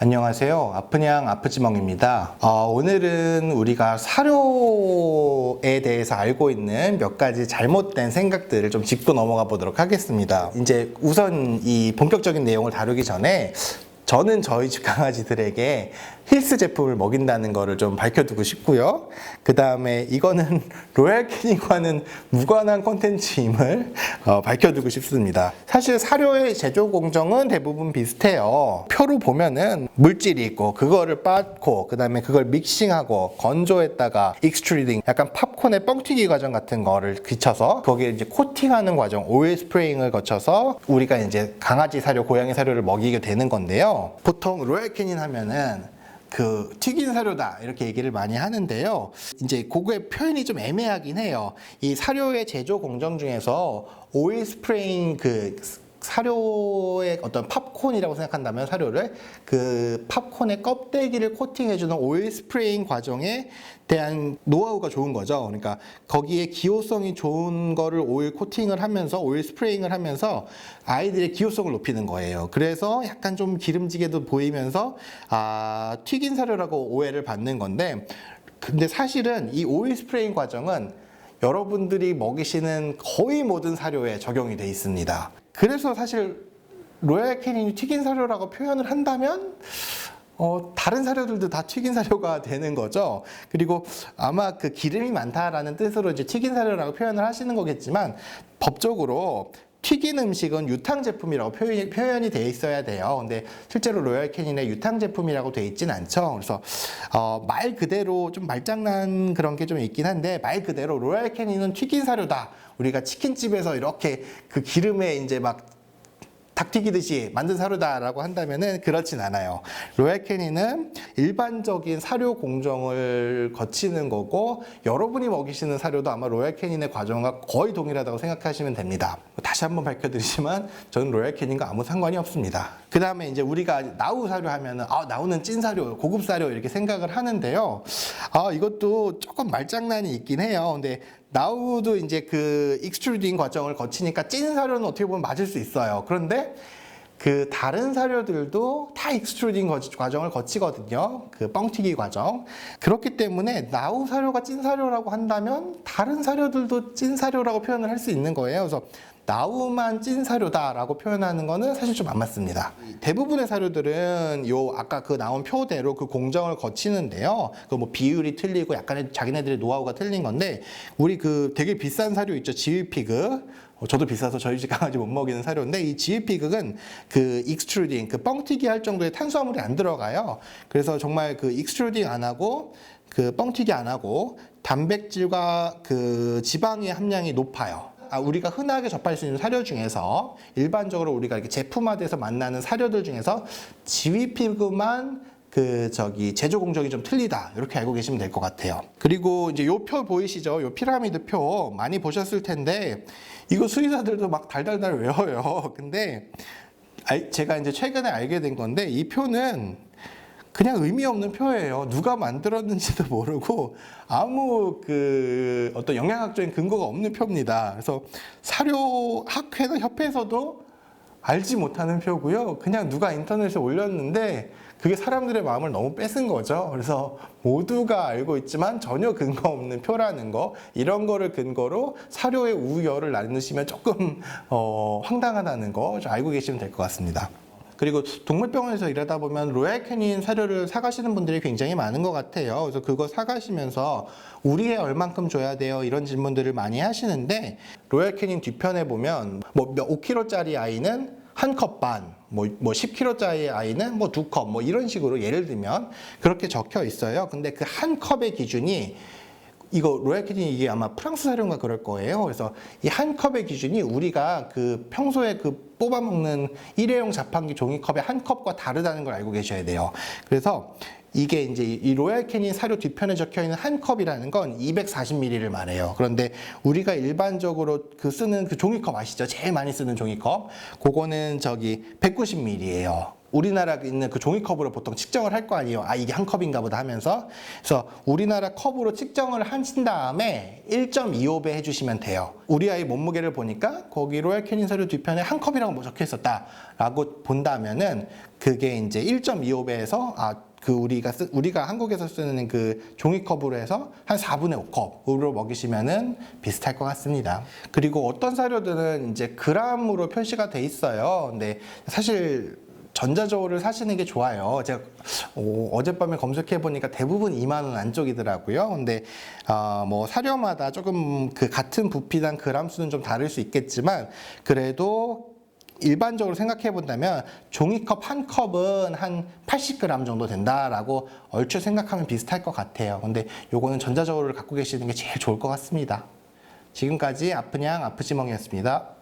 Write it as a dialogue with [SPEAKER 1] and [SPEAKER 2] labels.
[SPEAKER 1] 안녕하세요. 아프냥 아프지멍입니다. 어, 오늘은 우리가 사료에 대해서 알고 있는 몇 가지 잘못된 생각들을 좀 짚고 넘어가 보도록 하겠습니다. 이제 우선 이 본격적인 내용을 다루기 전에 저는 저희 집 강아지들에게 힐스 제품을 먹인다는 거를 좀 밝혀두고 싶고요. 그 다음에 이거는 로얄 캐닝과는 무관한 콘텐츠임을 어, 밝혀두고 싶습니다. 사실 사료의 제조 공정은 대부분 비슷해요. 표로 보면은 물질이 있고 그거를 빻고 그 다음에 그걸 믹싱하고 건조했다가 익스트루딩 약간 팝콘의 뻥튀기 과정 같은 거를 거쳐서 거기에 이제 코팅하는 과정 오일 스프레잉을 거쳐서 우리가 이제 강아지 사료, 고양이 사료를 먹이게 되는 건데요. 보통 로얄 캐닌 하면은 그 튀긴 사료다 이렇게 얘기를 많이 하는데요. 이제 그거의 표현이 좀 애매하긴 해요. 이 사료의 제조 공정 중에서 오일 스프레잉 그 사료의 어떤 팝콘이라고 생각한다면 사료를 그 팝콘의 껍데기를 코팅해주는 오일 스프레잉 과정에 대한 노하우가 좋은 거죠. 그러니까 거기에 기호성이 좋은 거를 오일 코팅을 하면서 오일 스프레잉을 하면서 아이들의 기호성을 높이는 거예요. 그래서 약간 좀 기름지게도 보이면서 아 튀긴 사료라고 오해를 받는 건데 근데 사실은 이 오일 스프레잉 과정은 여러분들이 먹이시는 거의 모든 사료에 적용이 돼 있습니다. 그래서 사실 로얄 캐닌이 튀긴 사료라고 표현을 한다면 어, 다른 사료들도 다 튀긴 사료가 되는 거죠. 그리고 아마 그 기름이 많다라는 뜻으로 이제 튀긴 사료라고 표현을 하시는 거겠지만 법적으로 튀긴 음식은 유탕 제품이라고 표현이, 표현이 돼 있어야 돼요. 근데 실제로 로얄 캐닌의 유탕 제품이라고 돼 있진 않죠. 그래서 어, 말 그대로 좀 말장난 그런 게 좀 있긴 한데 말 그대로 로얄 캐닌은 튀긴 사료다. 우리가 치킨집에서 이렇게 그 기름에 이제 막 닭 튀기듯이 만든 사료다라고 한다면은 그렇진 않아요. 로얄 캐니는 일반적인 사료 공정을 거치는 거고 여러분이 먹이시는 사료도 아마 로얄 캐닌의 과정과 거의 동일하다고 생각하시면 됩니다. 다시 한번 밝혀드리지만 저는 로얄 캐닌과 아무 상관이 없습니다. 그 다음에 이제 우리가 나우 사료 하면은 아 나우는 찐 사료, 고급 사료 이렇게 생각을 하는데요. 아 이것도 조금 말장난이 있긴 해요. 근데 나우도 이제 그 익스트루딩 과정을 거치니까 찐 사료는 어떻게 보면 맞을 수 있어요. 그런데 그 다른 사료들도 다 익스트루딩 과정을 거치거든요. 그 뻥튀기 과정. 그렇기 때문에 나우 사료가 찐 사료라고 한다면 다른 사료들도 찐 사료라고 표현을 할 수 있는 거예요. 그래서 나우만 찐 사료다라고 표현하는 거는 사실 좀 안 맞습니다. 대부분의 사료들은 요 아까 그 나온 표대로 그 공정을 거치는데요. 그 뭐 비율이 틀리고 약간의 자기네들의 노하우가 틀린 건데 우리 그 되게 비싼 사료 있죠. 지휘피그. 어, 저도 비싸서 저희 집 강아지 못 먹이는 사료인데 이 지휘피그는 그 익스트루딩 그 뻥튀기 할 정도의 탄수화물이 안 들어가요. 그래서 정말 그 익스트루딩 안 하고 그 뻥튀기 안 하고 단백질과 그 지방의 함량이 높아요. 아, 우리가 흔하게 접할 수 있는 사료 중에서 일반적으로 우리가 이렇게 제품화돼서 만나는 사료들 중에서 지위피그만 그 저기 제조 공정이 좀 틀리다 이렇게 알고 계시면 될 것 같아요. 그리고 이제 요 표 보이시죠? 요 피라미드 표 많이 보셨을 텐데 이거 수의사들도 막 달달달 외워요. 근데 알- 제가 이제 최근에 알게 된 건데 이 표는 그냥 의미 없는 표예요. 누가 만들었는지도 모르고 아무 그 어떤 영양학적인 근거가 없는 표입니다. 그래서 사료 학회나 협회에서도 알지 못하는 표고요. 그냥 누가 인터넷에 올렸는데 그게 사람들의 마음을 너무 뺏은 거죠. 그래서 모두가 알고 있지만 전혀 근거 없는 표라는 거 이런 거를 근거로 사료의 우열을 나누시면 조금 어, 황당하다는 거좀 알고 계시면 될 것 같습니다. 그리고 동물병원에서 일하다 보면 로얄 캐닌 사료를 사가시는 분들이 굉장히 많은 것 같아요. 그래서 그거 사가시면서 우리에 얼만큼 줘야 돼요? 이런 질문들을 많이 하시는데 로얄 캐닌 뒤편에 보면 뭐 5kg짜리 아이는 한 컵 반, 뭐, 뭐 10kg짜리 아이는 뭐 두 컵, 뭐 이런 식으로 예를 들면 그렇게 적혀 있어요. 근데 그 한 컵의 기준이 이거 로얄 캐닌 이게 아마 프랑스 사료인가 그럴 거예요. 그래서 이 한 컵의 기준이 우리가 그 평소에 그 뽑아 먹는 일회용 자판기 종이컵의 한 컵과 다르다는 걸 알고 계셔야 돼요. 그래서 이게 이제 이 로얄 캐닌 사료 뒤편에 적혀 있는 한 컵이라는 건 240ml를 말해요. 그런데 우리가 일반적으로 그 쓰는 그 종이컵 아시죠? 제일 많이 쓰는 종이컵. 그거는 저기 190ml예요. 우리나라 있는 그 종이컵으로 보통 측정을 할 거 아니에요. 아, 이게 한 컵인가 보다 하면서. 그래서 우리나라 컵으로 측정을 하신 다음에 1.25배 해주시면 돼요. 우리 아이 몸무게를 보니까 거기 로얄 캐닌 서류 뒤편에 한 컵이라고 뭐 적혀 있었다라고 본다면은 그게 이제 1.25배에서 아, 그 우리가 쓰, 우리가 한국에서 쓰는 그 종이컵으로 해서 한 4분의 5컵으로 먹이시면은 비슷할 것 같습니다. 그리고 어떤 사료들은 이제 그람으로 표시가 돼 있어요. 근데 사실 전자저울을 사시는 게 좋아요. 제가 어, 어젯밤에 검색해 보니까 대부분 2만 원 안쪽이더라고요. 근데 어, 뭐 사료마다 조금 그 같은 부피당 그람 수는 좀 다를 수 있겠지만 그래도 일반적으로 생각해 본다면 종이컵 한 컵은 한 80g 정도 된다라고 얼추 생각하면 비슷할 것 같아요. 근데 요거는 전자저울을 갖고 계시는 게 제일 좋을 것 같습니다. 지금까지 아프냥 아프지멍이었습니다.